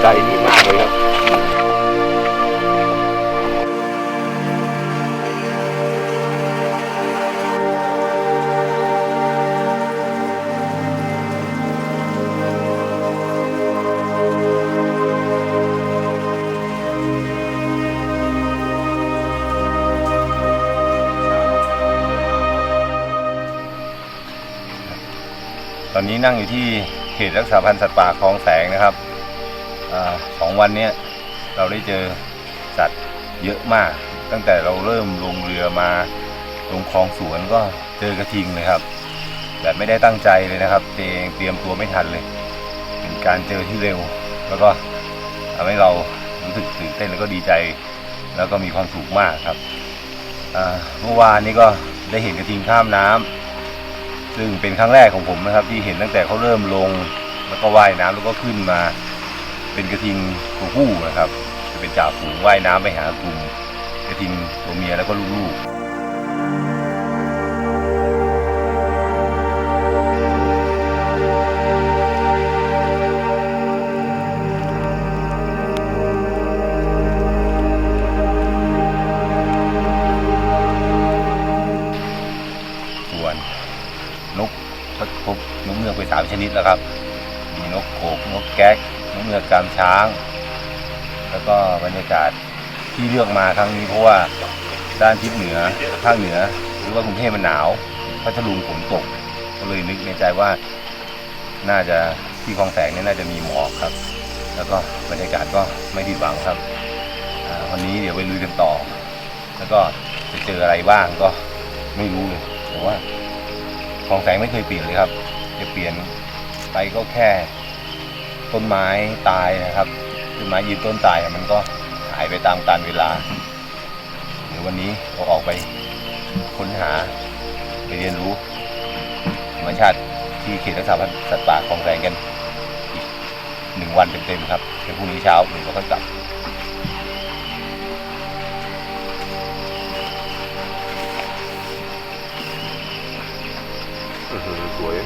ใจดีมากเลยครับตอนนี้นั่งอยู่ที่เขตรักษาพันธุ์สัตว์ป่าคลองแสงนะครับ อาสองวันเนี้ยเราได้เจอสัตว์เยอะมาก ตั้งแต่เราเริ่มลงเรือมาลงคลองสวนก็เจอกระทิงเลยครับแบบไม่ได้ตั้งใจเลยนะครับเองเตรียมตัวไม่ทันเลย เป็นการเจอที่เร็ว แล้วก็ทำให้เรารู้สึกตื่นเต้นแล้วก็ดีใจ แล้วก็มีความสุขมากครับเมื่อวานนี้ก็ได้เห็นกระทิงข้ามน้ำซึ่งเป็นครั้งแรกของผมนะครับ ที่เห็นตั้งแต่เขาเริ่มลง แล้วก็ว่ายน้ำแล้วก็ขึ้นมา เป็นกระทิงตัวผู้นะครับ จะเป็นจ่าฝูงว่ายน้ำไปหากลุ่มกระทิงตัวเมียแล้วก็ลูกๆส่วนนกพบนกเงือกไปสามชนิดแล้วครับ มีนกโขกนกแก๊ก นกเงือกกามช้าง แล้วก็บรรยากาศที่เลือกมาครั้งนี้เพราะว่าด้านทิศเหนือภาคเหนือ หรือว่ากรุงเทพมันหนาวพัทลุงฝนตก ก็เลยนึกในใจว่าน่าจะที่คลองแสงเนี่ยน่าจะมีหมอกครับ แล้วก็บรรยากาศก็ไม่ผิดหวังครับวันนี้เดี๋ยวไปลุยกันต่อ แล้วก็จะเจออะไรบ้างก็ไม่รู้เลยแต่ว่าคลองแสงไม่เคยเปลี่ยนเลยครับ จะเปลี่ยนไปก็แค่ ต้นไม้ตายนะครับต้นไม้ยืนต้นตายมันก็หายไปตามกาลเวลาเดี๋ยววันนี้เราออกไปค้นหาไปเรียนรู้ธรรมชาติที่เขตรักษาพันธุ์สัตว์ป่าของแสงกันอีกหนึ่งวันเต็มๆครับในพรุ่งนี้เช้าเดี๋ยวเราค่อยกลับอื้อหือสวย